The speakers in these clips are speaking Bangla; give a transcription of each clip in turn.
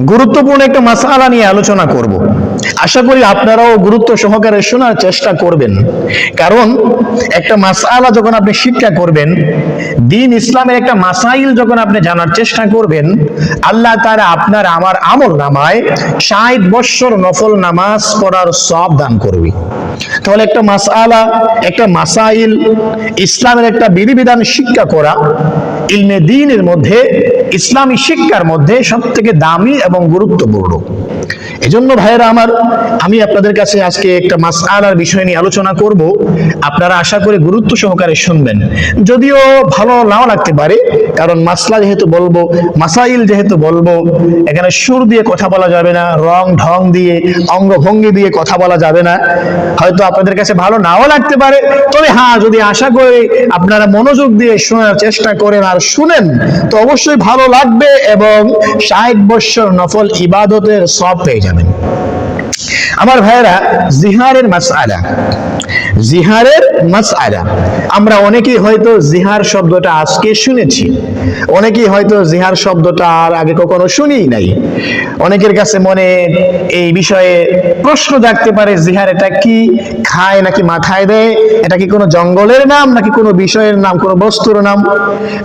গুরুত্বপূর্ণ একটা মাসালা নিয়ে আলোচনা করব। আশা করি আপনারাও গুরুত্ব সহকারে শোনার চেষ্টা করবেন। কারণ একটা মাসালা যখন আপনি শিক্ষা করবেন, দিন ইসলামের একটা মাসাইল যখন আপনি জানার চেষ্টা করবেন, আল্লাহ তারা আপনার আমার আমল নামায় ষাট বৎসর নফল নামাজ পড়ার সব দান করবে। তাহলে একটা মাসালা, একটা মাসাইল, ইসলামের একটা বিধিবিধান শিক্ষা করা, ইলমে দিনের মধ্যে ইসলামী শিক্ষার মধ্যে সব থেকে দামি এবং গুরুত্বপূর্ণ। এজন্য ভাইয়েরা আমার, আমি আপনাদের কাছে আজকে একটা মাসআলার বিষয় নিয়ে আলোচনা করব। আপনারা আশা করে গুরুত্ব সহকারে শুনবেন। যদিও ভালো নাও লাগতে পারে, কারণ মাসলা যেহেতু বলব, মাসাইল যেহেতু বলব, এখানে সুর দিয়ে কথা বলা যাবে না, রং ঢং দিয়ে, অঙ্গভঙ্গি দিয়ে কথা বলা যাবে না। হয়তো আপনাদের কাছে ভালো নাও লাগতে পারে, তবে হ্যাঁ যদি আশা করি আপনারা মনোযোগ দিয়ে শোনার চেষ্টা করেন আর শুনেন, তো অবশ্যই ভালো লাগবে এবং ষাট বৎসর নফল ইবাদতের সব পেয়ে যাবেন। আমার ভাইয়েরা, জিহারের মাসআলা। জিহারের মাসআলা। আমরা অনেকেই হয়তো জিহার শব্দটা আজকে শুনেছি। অনেকেই হয়তো জিহার শব্দটা আর আগে কখনো শুনিই নাই। অনেকের কাছে মনে এই বিষয়ে প্রশ্ন জাগতে পারে, জিহার এটা কি খায় নাকি মাথায় দেয়? এটা কি কোনো জঙ্গলের নাম নাকি কোনো বিষয়ের নাম, কোনো বস্তুর নাম?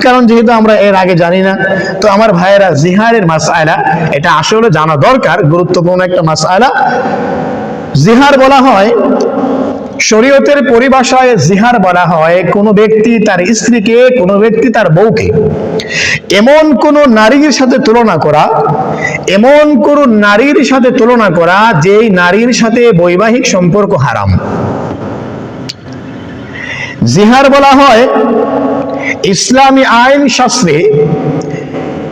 কারণ যেহেতু আমরা এর আগে জানি না, তো আমার ভাইয়েরা জিহারের মাসআলা, এটা আসলে জানা দরকার, গুরুত্বপূর্ণ একটা মাসআলা। জিহার বলা হয়, শরীয়তের পরিভাষায় জিহার বলা হয়, কোনো ব্যক্তি তার স্ত্রীকে, কোনো ব্যক্তি তার বউকে। এমন কোন নারীর সাথে তুলনা করা, এমন কোন নারীর সাথে তুলনা করা, যেই নারীর সাথে বৈবাহিক সম্পর্ক হারাম। জিহার বলা হয়, ইসলামী আইন শাস্ত্রে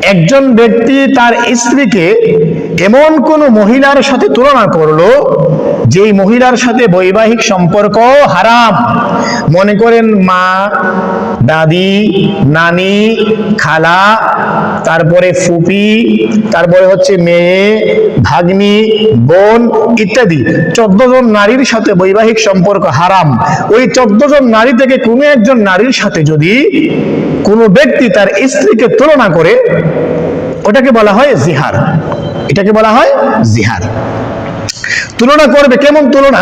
একজন ব্যক্তি তার স্ত্রীকে এমন কোন মহিলার সাথে তুলনা করল, যেই মহিলার সাথে বৈবাহিক সম্পর্ক হারাম। মনে করেন মা, দাদি, নানি, খালা, তারপরে ফুপি, তারপরে হচ্ছে মেয়ে, ভাগ্নি, বোন ইত্যাদি। চোদ্দ জন নারীর সাথে বৈবাহিক সম্পর্ক হারাম। ওই চোদ্দ জন নারী থেকে কোনো একজন নারীর সাথে যদি কোনো ব্যক্তি তার স্ত্রীকে তুলনা করে, ওটাকে বলা হয় জিহার। এটাকে বলা হয় জিহার তুলনা করবে, কেমন তুলনা?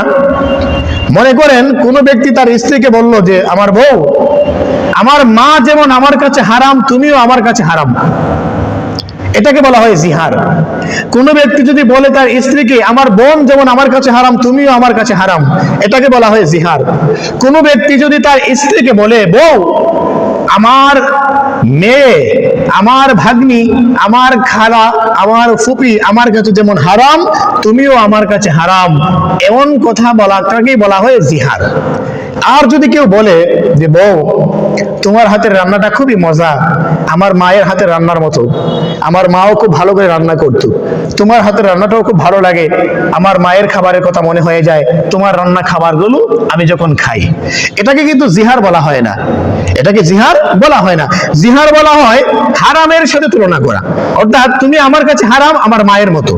মনে করেন, কোন ব্যক্তি তার স্ত্রীকে বলল যে, আমার বউ, আমার মা যেমন আমার কাছে হারাম, তুমিও আমার কাছে হারাম। এটাকে বলা হয় জিহার কোন ব্যক্তি যদি বলে তার স্ত্রীকে, আমার বোন যেমন আমার কাছে হারাম, তুমিও আমার কাছে হারাম, এটাকে বলা হয় জিহার কোন ব্যক্তি যদি তার স্ত্রীকে বলে, বউ, আমার মেয়ে, আমার ভাগ্নি, আমার খালা, আমার ফুপি, আমার কাছে যেমন হারাম, তুমিও আমার কাছে হারাম। এমন কথা বলাটাকেই বলা হয় জিহার আর যদি কেউ বলে যে, বউ তোমার হাতের রান্নাটা খুবই মজা। আমার মায়ের হাতের রান্নার মতো। আমার মাও খুব ভালো করে রান্না করতো। তোমার হাতের রান্নাটাও খুব ভালো লাগে। আমার মায়ের খাবারের কথা মনে হয়ে যায়, তোমার রান্না খাবারগুলো আমি যখন খাই। এটাকে কিন্তু জিহার বলা হয় না। এটাকে জিহার বলা হয় না। জিহার বলা হয় হারামের সাথে তুলনা করা। অর্থাৎ তুমি আমার কাছে হারাম, আমার মায়ের মতো।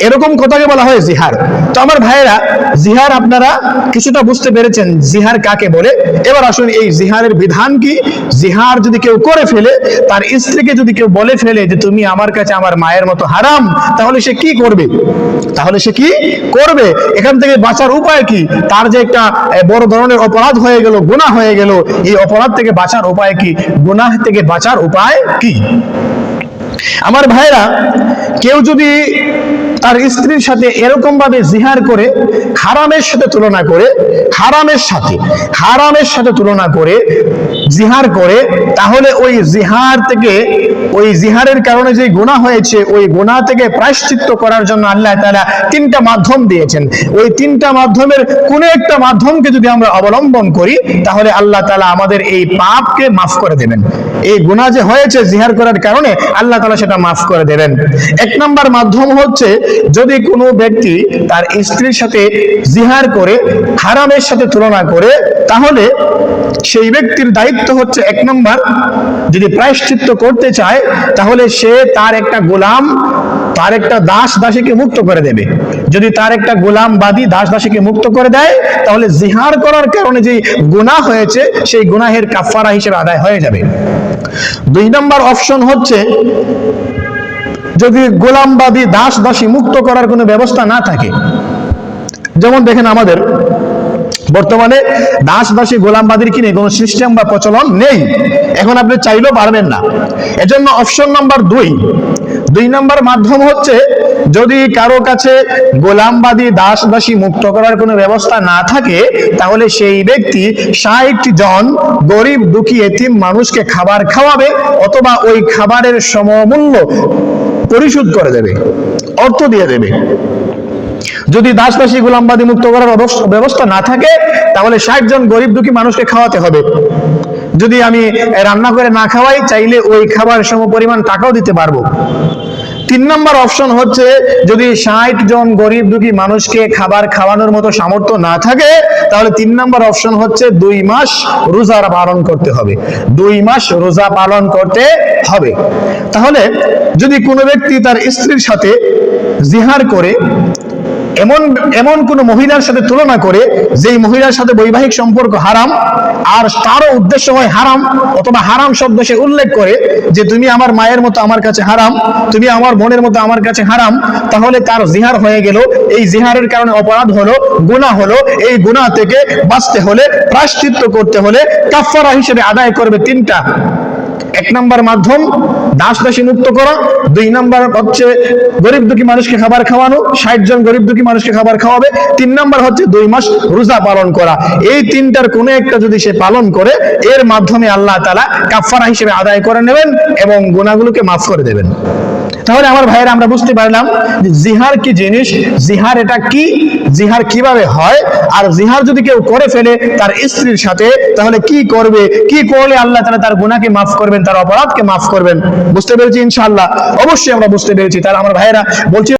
এরকম কথাকে বলা হয় জিহার। তো আমার ভাইয়েরা, জিহার আপনারা কিছুটা বুঝতে পেরেছেন জিহার কাকে বলে। এবার আসুন এই জিহারের বিধান কি? জিহার যদি কেউ করে ফেলে, তার স্ত্রীকে যদি কেউ বলে ফেলে যে তুমি আমার কাছে আমার মায়ের মতো হারাম, তাহলে সে কি করবে? তাহলে সে কি করবে? এখান থেকে বাঁচার উপায় কি? তার যে একটা বড় ধরনের অপরাধ হয়ে গেল, গুনাহ হয়ে গেল, এই অপরাধ থেকে বাঁচার উপায় কি? গুনাহ থেকে বাঁচার উপায় কি? আমার ভাইরা কেউ যদি তার স্ত্রীর সাথে এরকম ভাবে জিহার করে, হারামের সাথে তুলনা করে, হারামের সাথে হারামের সাথে তুলনা করে, জিহার করে, তাহলে ওই জিহার থেকে ওই জিহারের কারণে যে গুণা হয়েছে, ওই গুণা থেকে প্রায়শ্চিত্ত করার জন্য আল্লাহ তাআলা তিনটা মাধ্যম দিয়েছেন। ওই তিনটা মাধ্যমের কোন একটা মাধ্যমকে যদি আমরা অবলম্বন করি, তাহলে আল্লাহ তাআলা আমাদের এই পাপকে মাফ করে দেবেন। এই গুণা যে হয়েছে জিহার করার কারণে আল্লাহ তালা সেটা মাফ করে দেবেন। এক নম্বর মাধ্যম হচ্ছে, যদি কোনো ব্যক্তি তার স্ত্রীর সাথে জিহার করে, হারামের সাথে তুলনা করে তাহলে সেই ব্যক্তির দায়িত্ব হচ্ছে এক নম্বর, যদি প্রায়শ্চিত্ত করতে চায়, তাহলে সে তার একটা গোলাম, তার একটা দাস দাসীকে মুক্ত করে দেবে। যদি তার একটা গোলাম বাদী দাস দাসীকে মুক্ত করে দেয়, তাহলে জিহার করার কারণে যে গুনাহ হয়েছে, সেই গুনাহের কাফারা হিসেবে আদায় হয়ে যাবে। দুই নম্বর অপশন হচ্ছে, যদি গোলামবাদী দাস দাসী মুক্ত করার কোনো ব্যবস্থা না থাকে, যেমন দেখেন আমাদের বর্তমানে দাস দাসী গোলামবাদীর কিনে কোনো সিস্টেম বা প্রচলন নেই। এখন আপনি চাইলেও পারবেন না। এজন্য অপশন নাম্বার দুই। দুই নাম্বার মাধ্যম হচ্ছে, যদি কারও কাছে গোলামবাদী দাস দাসী মুক্ত করার কোনো ব্যবস্থা না থাকে, তাহলে সেই ব্যক্তি ষাট জন গরিব দুঃখী এতিম মানুষকে খাবার খাওয়াবে অথবা ওই খাবারের সমমূল্য পরিশোধ করে দেবে, অর্থ দিয়ে দেবে। যদি দাস দাসী গোলামবাদী মুক্ত করার ব্যবস্থা না থাকে, তাহলে ষাট জন গরিব দুঃখী মানুষকে খাওয়াতে হবে। যদি আমি রান্না করে না খাওয়াই, চাইলে ওই খাবার সম পরিমাণ টাকাও দিতে পারব। তিন নম্বর অপশন হচ্ছে, যদি ষাট জন গরিব দুঃখী মানুষকে খাবার খাওয়ানোর মতো সামর্থ্য না থাকে, তাহলে তিন নম্বর অপশন হচ্ছে, দুই মাস রোজা পালন করতে হবে। দুই মাস রোজা পালন করতে হবে। তাহলে যদি কোনো ব্যক্তি তার স্ত্রীর সাথে জিহার করে এমন এমন কোন মহিলার সাথে তুলনা করে যেই মহিলার সাথে বৈবাহিক সম্পর্ক হারাম, আর তারও উদ্দেশ্য হয় হারাম, অথবা হারাম শব্দ সে উল্লেখ করে যে তুমি আমার মায়ের মতো আমার কাছে হারাম, তুমি আমার বোনের মতো আমার কাছে হারাম, তাহলে তার জিহার হয়ে গেল। এই জিহারের কারণে অপরাধ হলো, গুনাহ হলো। এই গুনাহ থেকে বাঁচতে হলে, প্রায়শ্চিত্ত করতে হলে কাফারা হিসেবে আদায় করবে তিনটা। এক নম্বর মাধ্যম দাস দাসী মুক্ত করা। দুই নাম্বার হচ্ছে গরিব দুঃখী মানুষকে খাবার খাওয়ানো। ষাট জন গরিব দুঃখী মানুষকে খাবার খাওয়াবে। তিন নাম্বার হচ্ছে দুই মাস রোজা পালন করা। এই তিনটার কোনো একটা যদি সে পালন করে, এর মাধ্যমে আল্লাহ তালা কাফারা হিসেবে আদায় করে নেবেন এবং গুণাগুলোকে মাফ করে দেবেন। তাহলে আমার ভাইয়েরা, আমরা বুঝতে পারলাম জিহার কি জিনিস, জিহার এটা কি, জিহার কীভাবে হয়, আর জিহার যদি কেউ করে ফেলে তার স্ত্রীর সাথে, তাহলে কি করবে? কি করলে আল্লাহ তাআলা তার গুণাকে মাফ করবেন, তার অপরাধকে মাফ করবেন? বুঝতে পেরেছি ইনশাআল্লাহ। অবশ্যই আমরা বুঝতে পেরেছি। তাহলে আমার ভাইয়েরা, বলছি